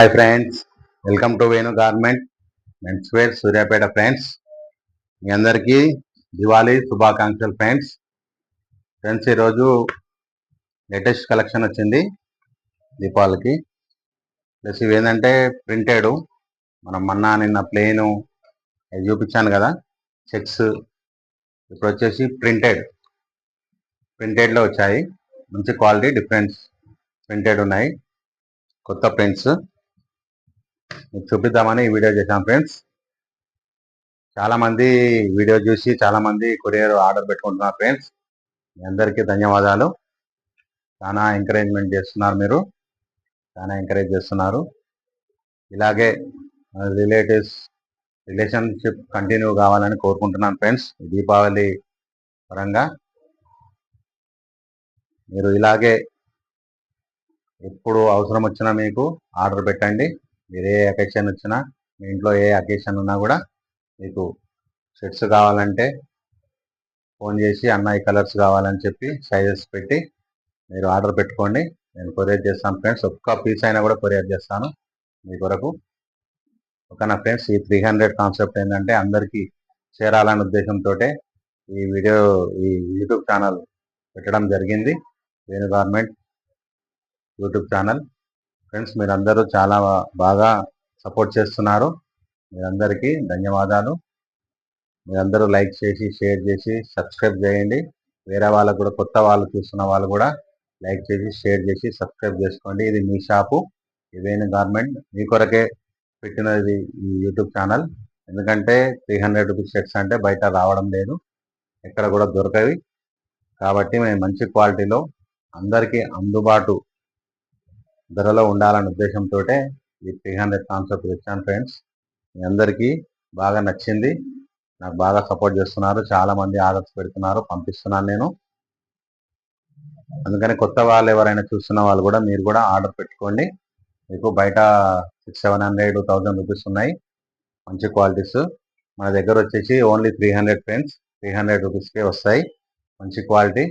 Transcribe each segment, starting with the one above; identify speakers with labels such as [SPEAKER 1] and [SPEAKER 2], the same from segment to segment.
[SPEAKER 1] Hi friends welcome to Venu garment men's wear Suryapet friends మీ అందరికీ దివాళీ శుభాకాంక్షలు friends friends ఈరోజు latest collection వచ్చింది దీపావళికి. ప్లస్ ఇవి ఏంటంటే ప్రింటెడ్ మనం మొన్న నిన్న ప్లేను అవి చూపించాను కదా చెక్స్ ఇప్పుడు వచ్చేసి ప్రింటెడ్ ప్రింటెడ్లో వచ్చాయి. మంచి క్వాలిటీ డిఫరెన్స్ ప్రింటెడ్ ఉన్నాయి. కొత్త ప్రింట్స్ మీకు చూపిద్దామని ఈ వీడియో చేశాం ఫ్రెండ్స్. చాలామంది వీడియో చూసి చాలామంది కొరియర్ ఆర్డర్ పెట్టుకుంటున్నారు ఫ్రెండ్స్. మీ అందరికీ ధన్యవాదాలు. చాలా ఎంకరేజ్మెంట్ చేస్తున్నారు మీరు. చాలా ఎంకరేజ్ చేస్తున్నారు. ఇలాగే రిలేటివ్స్ రిలేషన్షిప్ కంటిన్యూ కావాలని కోరుకుంటున్నాను ఫ్రెండ్స్ దీపావళి పరంగా. మీరు ఇలాగే ఎప్పుడు అవసరం వచ్చినా మీకు ఆర్డర్ పెట్టండి. మీరు ఏ అకేషన్ వచ్చినా మీ ఇంట్లో ఏ అకేషన్ ఉన్నా కూడా మీకు షర్ట్స్ కావాలంటే ఫోన్ చేసి అన్న ఈ కలర్స్ కావాలని చెప్పి సైజెస్ పెట్టి మీరు ఆర్డర్ పెట్టుకోండి. నేను కొరియర్ చేస్తాను ఫ్రెండ్స్. ఒక్క పీస్ అయినా కూడా కొరియర్ చేస్తాను మీ కొరకు. ఓకేనా ఫ్రెండ్స్ ఈ త్రీ హండ్రెడ్ కాన్సెప్ట్ ఏంటంటే అందరికీ చేరాలనే ఉద్దేశంతో ఈ వీడియో ఈ యూట్యూబ్ ఛానల్ పెట్టడం జరిగింది. Venu government YouTube channel. Friends మీరందరూ చాలా బాగా సపోర్ట్ చేస్తున్నారు. మీరందరికీ ధన్యవాదాలు. మీరందరూ లైక్ చేసి షేర్ చేసి సబ్స్క్రైబ్ చేయండి. వేరే వాళ్ళకు కూడా కొత్త వాళ్ళు చూస్తున్న వాళ్ళు కూడా లైక్ చేసి షేర్ చేసి సబ్స్క్రైబ్ చేసుకోండి. ఇది మీ షాపు. ఇదేని గార్మెంట్ మీ కొరకే పెట్టినది ఈ యూట్యూబ్ ఛానల్. ఎందుకంటే త్రీ హండ్రెడ్ రూపీస్ షర్ట్స్ అంటే బయట రావడం లేదు. ఎక్కడ కూడా దొరకవి. కాబట్టి మేము మంచి క్వాలిటీలో అందరికీ అందుబాటు ధరలో ఉండాలనే ఉద్దేశంతో ఈ త్రీ హండ్రెడ్ కాన్సెప్ట్ తెచ్చాను ఫ్రెండ్స్ మీ అందరికీ బాగా నచ్చింది. నాకు బాగా సపోర్ట్ చేస్తున్నారు. చాలా మంది ఆర్డర్స్ పెడుతున్నారు. పంపిస్తున్నాను నేను. అందుకని కొత్త వాళ్ళు ఎవరైనా చూస్తున్న వాళ్ళు కూడా మీరు కూడా ఆర్డర్ పెట్టుకోండి. మీకు బయట six seven hundred thousand rupees ఉన్నాయి. మంచి క్వాలిటీస్ మన దగ్గర వచ్చేసి only three hundred friends three hundred రూపీస్కే వస్తాయి. మంచి క్వాలిటీ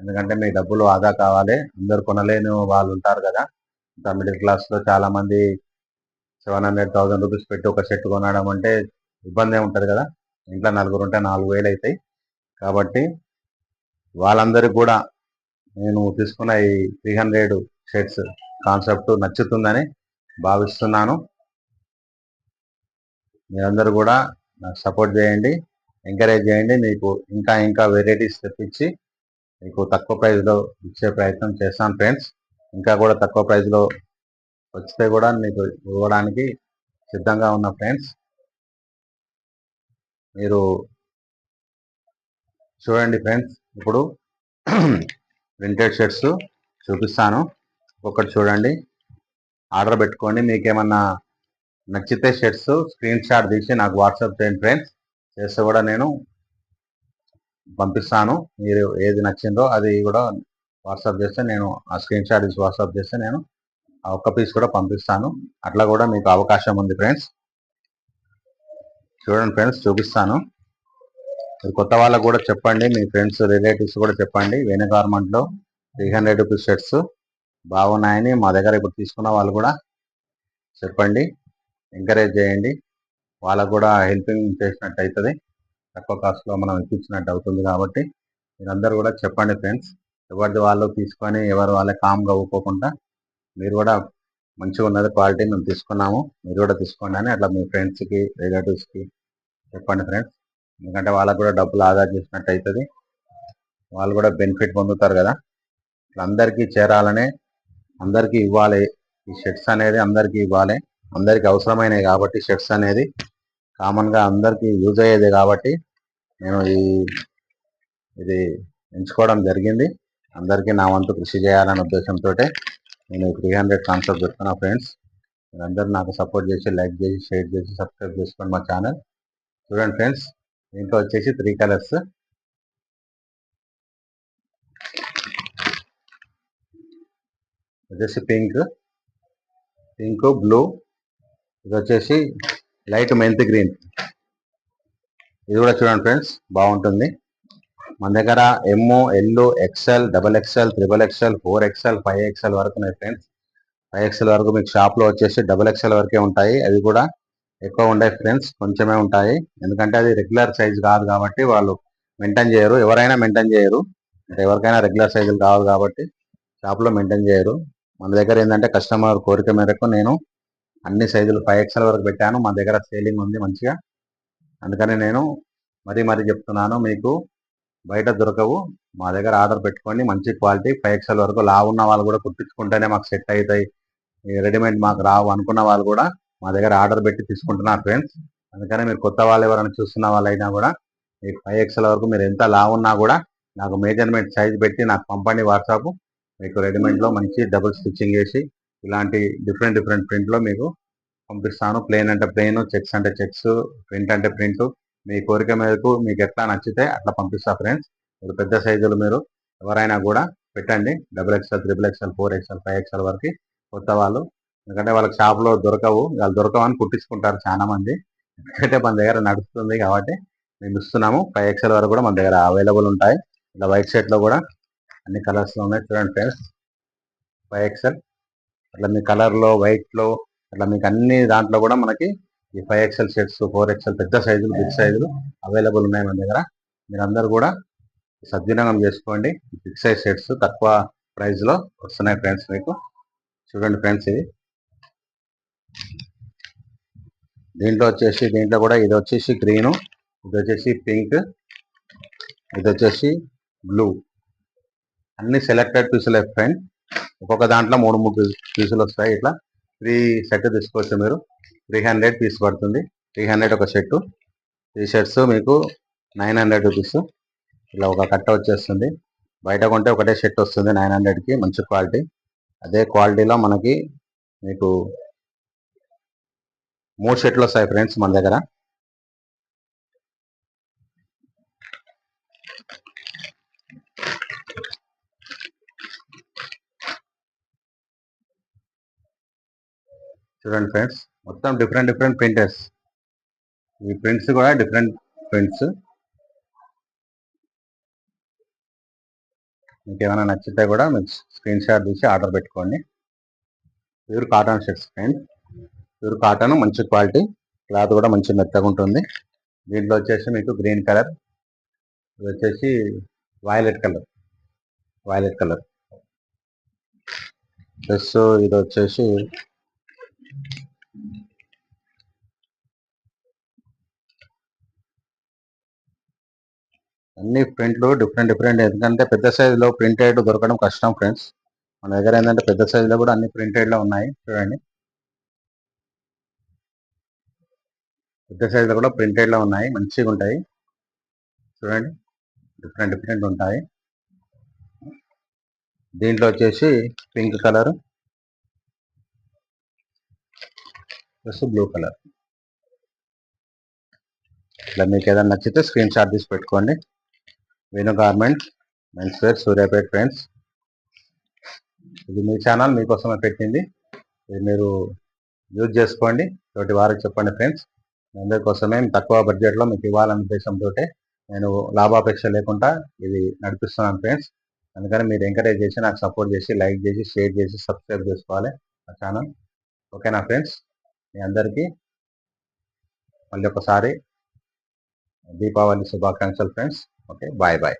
[SPEAKER 1] ఎందుకంటే మీ డబ్బులు ఆదా కావాలి. అందరు కొనలేని వాళ్ళు ఉంటారు కదా. ఇంకా మిడిల్ క్లాస్లో చాలా మంది సెవెన్ హండ్రెడ్ థౌసండ్ రూపీస్ పెట్టి ఒక సెట్ కొనడం అంటే ఇబ్బంది ఉంటుంది కదా. ఇంట్లో నలుగురు ఉంటే నాలుగు వేలు అవుతాయి కాబట్టి వాళ్ళందరికీ కూడా నేను తీసుకున్న ఈ త్రీ హండ్రెడ్ షర్ట్స్ కాన్సెప్ట్ నచ్చుతుందని భావిస్తున్నాను. మీరందరూ కూడా నాకు సపోర్ట్ చేయండి ఎంకరేజ్ చేయండి. మీకు ఇంకా ఇంకా వెరైటీస్ తెప్పించి మీకు తక్కువ ప్రైస్లో ఇచ్చే ప్రయత్నం చేస్తాను ఫ్రెండ్స్ ఇంకా కూడా తక్కువ ప్రైస్లో వస్తే కూడా మీకు ఇవ్వడానికి సిద్ధంగా ఉన్న ఫ్రెండ్స్ మీరు చూడండి ఫ్రెండ్స్ ఇప్పుడు ప్రింటెడ్ షర్ట్స్ చూపిస్తాను. ఒకటి చూడండి. ఆర్డర్ పెట్టుకోండి. మీకేమన్నా నచ్చితే షర్ట్స్ స్క్రీన్ షాట్ తీసి నాకు వాట్సాప్ చేయండి ఫ్రెండ్స్. చేస్తే కూడా నేను పంపిస్తాను. మీరు ఏది నచ్చిందో అది కూడా వాట్సాప్ చేస్తే నేను ఆ స్క్రీన్ షాట్ తీసి వాట్సాప్ చేస్తే నేను ఆ ఒక్క పీస్ కూడా పంపిస్తాను. అట్లా కూడా మీకు అవకాశం ఉంది ఫ్రెండ్స్. చూడండి ఫ్రెండ్స్ చూపిస్తాను. మీరు కొత్త వాళ్ళకు కూడా చెప్పండి మీ ఫ్రెండ్స్ రిలేటివ్స్ కూడా చెప్పండి. వేణు గార్మెంట్లో త్రీ హండ్రెడ్ రూపీస్ షర్ట్స్ బాగున్నాయని మా దగ్గర ఇప్పుడు తీసుకున్న వాళ్ళు కూడా చెప్పండి. ఎంకరేజ్ చేయండి. వాళ్ళకు కూడా హెల్పింగ్ చేసినట్టు అవుతుంది. తక్కువ కాస్ట్లో మనం ఇప్పించినట్టు అవుతుంది కాబట్టి మీరందరూ కూడా చెప్పండి ఫ్రెండ్స్. ఎవరిది వాళ్ళు తీసుకొని ఎవరు వాళ్ళే కామ్గా ఊపుకోకుండా మీరు కూడా మంచిగా ఉన్నది క్వాలిటీ మేము తీసుకున్నాము. మీరు కూడా తీసుకోండి అని అట్లా మీ ఫ్రెండ్స్కి రిలేటివ్స్కి చెప్పండి ఫ్రెండ్స్ ఎందుకంటే వాళ్ళకు కూడా డబ్బులు ఆదా చేసినట్టు అవుతుంది వాళ్ళు కూడా బెనిఫిట్ పొందుతారు కదా. ఇట్లా అందరికీ చేరాలనే అందరికీ ఇవ్వాలి. ఈ షర్ట్స్ అనేది అందరికీ ఇవ్వాలి. అందరికీ అవసరమైనవి కాబట్టి షర్ట్స్ అనేది కామన్గా అందరికీ యూజ్ అయ్యేది కాబట్టి నేను ఈ ఇది ఎంచుకోవడం జరిగింది. అందరికీ నా వంతు కృషి చేయాలనే ఉద్దేశంతో నేను త్రీ హండ్రెడ్ కాన్సెప్ట్ చెప్తున్నా ఫ్రెండ్స్ మీరందరూ నాకు సపోర్ట్ చేసి లైక్ చేసి షేర్ చేసి సబ్స్క్రైబ్ చేసుకోండి మా ఛానల్ చూడండి ఫ్రెండ్స్ దీంట్లో వచ్చేసి త్రీ కలర్స్ వచ్చేసి పింక్ పింక్ బ్లూ ఇది వచ్చేసి లైట్ మెంత్ గ్రీన్ ఇది కూడా చూడండి ఫ్రెండ్స్ బాగుంటుంది. మన దగ్గర M L XL double XL triple XL four XL five XL వరకు ఉన్నాయి ఫ్రెండ్స్ ఫైవ్ ఎక్స్ఎల్ వరకు మీకు షాప్లో వచ్చేసి డబల్ ఎక్స్ఎల్ వరకే ఉంటాయి. అవి కూడా ఎక్కువ ఉండే ఫ్రెండ్స్ కొంచెమే ఉంటాయి. ఎందుకంటే అది రెగ్యులర్ సైజ్ కాదు కాబట్టి వాళ్ళు మెయింటైన్ చేయరు. ఎవరైనా మెయింటైన్ చేయరు. అంటే ఎవరికైనా రెగ్యులర్ సైజులు కావాలి కాబట్టి షాప్లో మెయింటైన్ చేయరు. మన దగ్గర ఏంటంటే కస్టమర్ కోరిక మేరకు నేను అన్ని సైజులు ఫైవ్ ఎక్స్ఎల్ వరకు పెట్టాను. మా దగ్గర సేలింగ్ ఉంది మంచిగా. అందుకని నేను మరీ మరీ చెప్తున్నాను. మీకు బయట దొరకవు. మా దగ్గర ఆర్డర్ పెట్టుకోండి. మంచి క్వాలిటీ ఫైవ్ ఎక్స్ఎల్ వరకు లావు ఉన్న వాళ్ళు కూడా కుట్టించుకుంటేనే మాకు సెట్ అవుతాయి. రెడీమేడ్ మాకు రావు అనుకున్న వాళ్ళు కూడా మా దగ్గర ఆర్డర్ పెట్టి తీసుకుంటున్నారు ఫ్రెండ్స్. అందుకనే మీరు కొత్త వాళ్ళు ఎవరైనా చూస్తున్న వాళ్ళైనా కూడా మీకు ఫైవ్ ఎక్స్ఎల్ వరకు మీరు ఎంత లావు ఉన్నా కూడా నాకు మెజర్మెంట్ సైజ్ పెట్టి నాకు పంపండి వాట్సాప్. మీకు రెడీమేడ్లో మంచి డబుల్ స్టిచ్చింగ్ చేసి ఇలాంటి డిఫరెంట్ డిఫరెంట్ ప్రింట్లో మీకు పంపిస్తాను. ప్లెయిన్ అంటే ప్లెయిన్ చెక్స్ అంటే చెక్స్ ప్రింట్ అంటే ప్రింట్. మీ కోరిక మేరకు మీకు ఎట్లా నచ్చితే అట్లా పంపిస్తా ఫ్రెండ్స్ మీరు పెద్ద సైజులు మీరు ఎవరైనా కూడా పెట్టండి. Double XL triple XL four XL five XL వరకు కొత్త వాళ్ళు. ఎందుకంటే వాళ్ళకి షాప్లో దొరకవు. వాళ్ళు దొరకవని కుట్టించుకుంటారు చాలా మంది ఎందుకంటే మన దగ్గర నడుస్తుంది కాబట్టి మేము ఇస్తున్నాము. ఫైవ్ ఎక్స్ఎల్ వరకు కూడా మన దగ్గర అవైలబుల్ ఉంటాయి. ఇలా వైట్ షర్ట్లో కూడా అన్ని కలర్స్లో ఉన్నాయి. చూడండి ఫ్రెండ్స్ ఫైవ్ ఎక్స్ఎల్ అట్లా మీ కలర్లో వైట్లో అట్లా మీకు అన్ని దాంట్లో కూడా మనకి ఈ five XL shirts four XL పెద్ద సైజులు బిగ్ సైజులు అవైలబుల్ ఉన్నాయి మన దగ్గర. మీరందరూ కూడా సద్వినియోగం చేసుకోండి. బిగ్ సైజ్ షర్ట్స్ తక్కువ ప్రైస్లో వస్తున్నాయి ఫ్రెండ్స్ మీకు. చూడండి ఫ్రెండ్స్ ఇది దీంట్లో వచ్చేసి దీంట్లో కూడా ఇది వచ్చేసి గ్రీను ఇది వచ్చేసి పింక్ ఇది వచ్చేసి బ్లూ అన్ని సెలెక్టెడ్ పీసులు ఫ్రెండ్ ఒక్కొక్క దాంట్లో మూడు మూడు పీసులు వస్తాయి. ఇట్లా త్రీ సెట్ తీసుకోవచ్చు మీరు. త్రీ హండ్రెడ్ పీస్ పడుతుంది. త్రీ హండ్రెడ్ ఒక షర్టు. టీ షర్ట్స్ మీకు నైన్ హండ్రెడ్ రూపీస్. ఇలా ఒక కట్ట వచ్చేస్తుంది. బయట కొంటే ఒకటే షర్ట్ వస్తుంది నైన్ హండ్రెడ్కి మంచి క్వాలిటీ. అదే క్వాలిటీలో మనకి మీకు మూడు షర్ట్లు వస్తాయి ఫ్రెండ్స్ మన దగ్గర. చూడండి ఫ్రెండ్స్ మొత్తం డిఫరెంట్ డిఫరెంట్ ప్రింటర్స్ ఈ ప్రింట్స్ కూడా డిఫరెంట్ ప్రింట్స్ మీకు ఏమైనా నచ్చితే కూడా మీకు స్క్రీన్ షాట్ తీసి ఆర్డర్ పెట్టుకోండి. Pure cotton shirts friend pure cotton మంచి క్వాలిటీ క్లాత్ కూడా మంచి మెత్తగా ఉంటుంది. దీంట్లో వచ్చేసి మీకు గ్రీన్ కలర్ ఇది వచ్చేసి violet colour violet colour plus ఇది వచ్చేసి అన్ని ప్రింట్లు డిఫరెంట్ డిఫరెంట్ ఎందుకంటే పెద్ద సైజులో ప్రింటెడ్ దొరకడం కష్టం ఫ్రెండ్స్. మన దగ్గర ఏంటంటే పెద్ద సైజులో కూడా అన్ని ప్రింటెడ్లో ఉన్నాయి చూడండి. పెద్ద సైజులో కూడా ప్రింటెడ్లో ఉన్నాయి మంచిగా ఉంటాయి. చూడండి డిఫరెంట్ డిఫరెంట్ ఉంటాయి. దీంట్లో వచ్చేసి pink colour. Plus blue colour ఇట్లా మీకు ఏదైనా నచ్చితే స్క్రీన్ షాట్ తీసి పెట్టుకోండి Venu garment men's wear Suryapet friends ఇది మీ ఛానల్ మీకోసమే పెట్టింది. ఇది మీరు యూజ్ చేసుకోండి. తోటి వారికి చెప్పండి ఫ్రెండ్స్ అందరి కోసమే తక్కువ బడ్జెట్లో మీకు ఇవ్వాలనే ఉద్దేశంతో నేను లాభాపేక్ష లేకుండా ఇది నడిపిస్తున్నాను ఫ్రెండ్స్ అందుకని మీరు ఎంకరేజ్ చేసి నాకు సపోర్ట్ చేసి లైక్ చేసి షేర్ చేసి సబ్స్క్రైబ్ చేసుకోవాలి నా ఛానల్ ఓకేనా ఫ్రెండ్స్ మీ అందరికీ మళ్ళీ ఒకసారి దీపావళి శుభాకాంక్షలు ఫ్రెండ్స్ ఓకే బాయ్ బాయ్